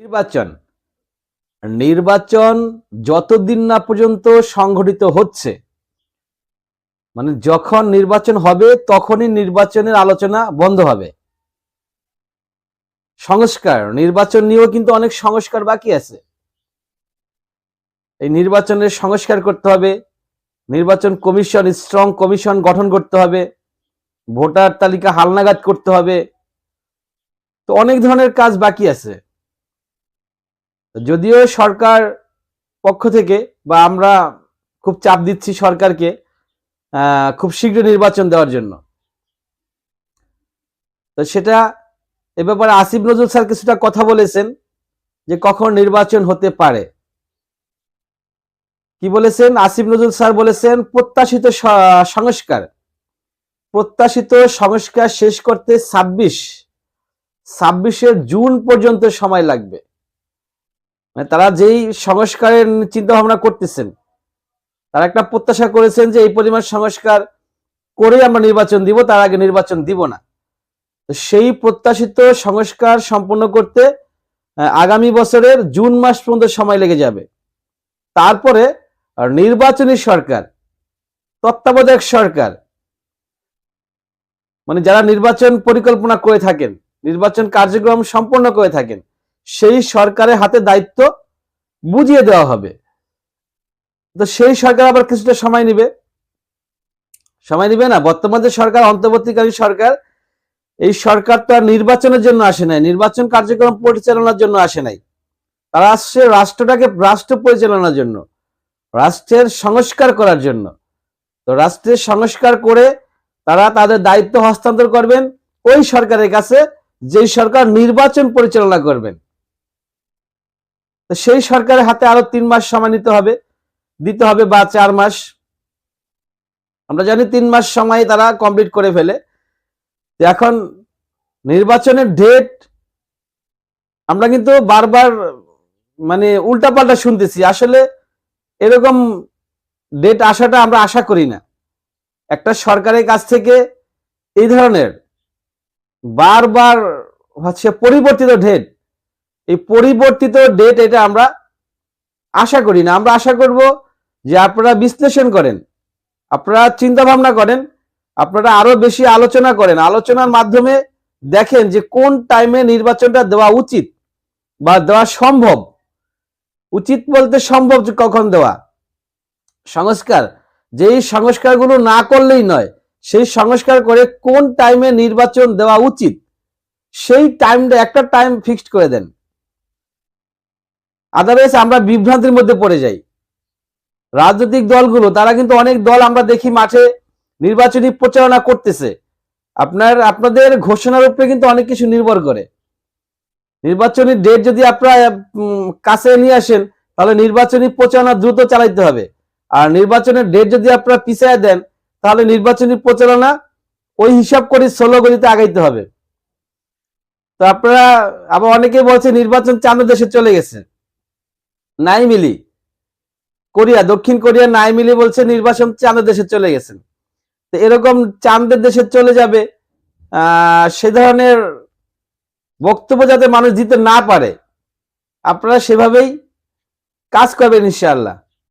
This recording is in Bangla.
নির্বাচন। নির্বাচন যতদিন না পর্যন্ত সংঘটিত হচ্ছে মানে যখন নির্বাচন হবে তখনই নির্বাচনের আলোচনা বন্ধ হবে। সংস্কার, নির্বাচন নিয়েও কিন্তু অনেক সংস্কার বাকি আছে। এই নির্বাচনের সংস্কার করতে হবে, নির্বাচন কমিশন, স্ট্রং কমিশন গঠন করতে হবে, ভোটার তালিকা হালনাগাদ করতে হবে। তো অনেক ধরনের কাজ বাকি আছে। যদিও সরকার পক্ষ থেকে বা আমরা খুব চাপ দিচ্ছি সরকারকে খুব শীঘ্র নির্বাচন দেওয়ার জন্য। তো সেটা এ ব্যাপারে আসিফ নজরুল স্যার কিছুটা কথা বলেছেন যে কখন নির্বাচন হতে পারে। কি বলেছেন? আসিফ নজরুল স্যার বলেছেন, প্রত্যাশিত সংস্কার। প্রত্যাশিত সংস্কার শেষ করতে ছাব্বিশ, ছাব্বিশে জুন পর্যন্ত সময় লাগবে। মানে তারা যেই সংস্কারের চিন্তা ভাবনা করতেছেন, তারা একটা প্রত্যাশা করেছেন যে এই পরিমাণ সংস্কার করে আমরা নির্বাচন দিব, তার আগে নির্বাচন দিব না। তো সেই প্রত্যাশিত সংস্কার সম্পন্ন করতে আগামী বছরের জুন মাস পর্যন্ত সময় লেগে যাবে। তারপরে নির্বাচনী সরকার, তত্ত্বাবধায়ক সরকার মানে যারা নির্বাচন পরিকল্পনা করে থাকেন, নির্বাচন কার্যক্রম সম্পন্ন করে থাকেন সেই সরকারের হাতে দায়িত্ব বুঝিয়ে দেওয়া হবে। তো সেই সরকার আবার কিছুটা সময় নিবে। সময় নিবে না? বর্তমান যে সরকার, অন্তর্বর্তীকালীন সরকার, এই সরকার তো আর নির্বাচনের জন্য আসে নাই। নির্বাচন কার্যক্রম পরিচালনার জন্য আসে নাই। তারা আসছে রাষ্ট্রটাকে রাষ্ট্র পরিচালনার জন্য, রাষ্ট্রের সংস্কার করার জন্য। তো রাষ্ট্রের সংস্কার করে তারা তাদের দায়িত্ব হস্তান্তর করবেন। ওই সরকারের কাছে যেই সরকার নির্বাচন পরিচালনা করবেন। তো সেই সরকারের হাতে আরও তিন মাস সময় নিতে হবে। দিতে হবে বা চার মাস। আমরা জানি তিন মাস সময় তারা কমপ্লিট করে ফেলে। এখন নির্বাচনের ডেট আমরা কিন্তু বারবার মানে উল্টাপাল্টা শুনতেছি। আসলে এরকম ডেট আসাটা আমরা আশা করি না। একটা সরকারের কাছ থেকে এই ধরনের বারবার হচ্ছে পরিবর্তিত ডেট এই পরিবর্তিত ডেট এটা আমরা আশা করি না। আমরা আশা করব যে আপনারা বিশ্লেষণ করেন, আপনারা চিন্তা ভাবনা করেন, আপনারা আরও বেশি আলোচনা করেন। আলোচনার মাধ্যমে দেখেন যে কোন টাইমে নির্বাচনটা দেওয়া উচিত বা দেওয়া সম্ভব। উচিত বলতে সম্ভব যে কখন দেওয়া। সংস্কার, যেই সংস্কারগুলো না করলেই নয়, সেই সংস্কার করে কোন টাইমে নির্বাচন দেওয়া উচিত, সেই টাইমটা একটা টাইম ফিক্সড করে দেন। আদারওয়াইজ আমরা বিভ্রান্তির মধ্যে পড়ে যাই। রাজনৈতিক দলগুলো, তারা কিন্তু অনেক দল আমরা দেখি মাঠে নির্বাচনী প্রচারণা করতেছে। আপনার, আপনাদের ঘোষণার উপরে কিন্তু অনেক কিছু নির্ভর করে। নির্বাচনী ডেট যদি আপনারা কাছে নিয়ে আসেন, তাহলে নির্বাচনী প্রচারণা দ্রুত চালাইতে হবে। আর নির্বাচনের ডেট যদি আপনারা পিছিয়ে দেন, তাহলে নির্বাচনী প্রচারণা ওই হিসাব করে ষোলো গলিতে আগাইতে হবে। তো আপনারা, আবার অনেকে বলছে নির্বাচন চাঁদ দেশে চলে গেছে। নাই মিলি। কোরিয়া, দক্ষিণ কোরিয়া নাই মিলি বলছে নির্বাচন চাঁদের দেশে চলে গেছেন। তো এরকম চাঁদের দেশে চলে যাবে সে ধরনের বক্তব্য যাতে মানুষ দিতে না পারে, আপনারা সেভাবেই কাজ করবেন ইনশাআল্লাহ।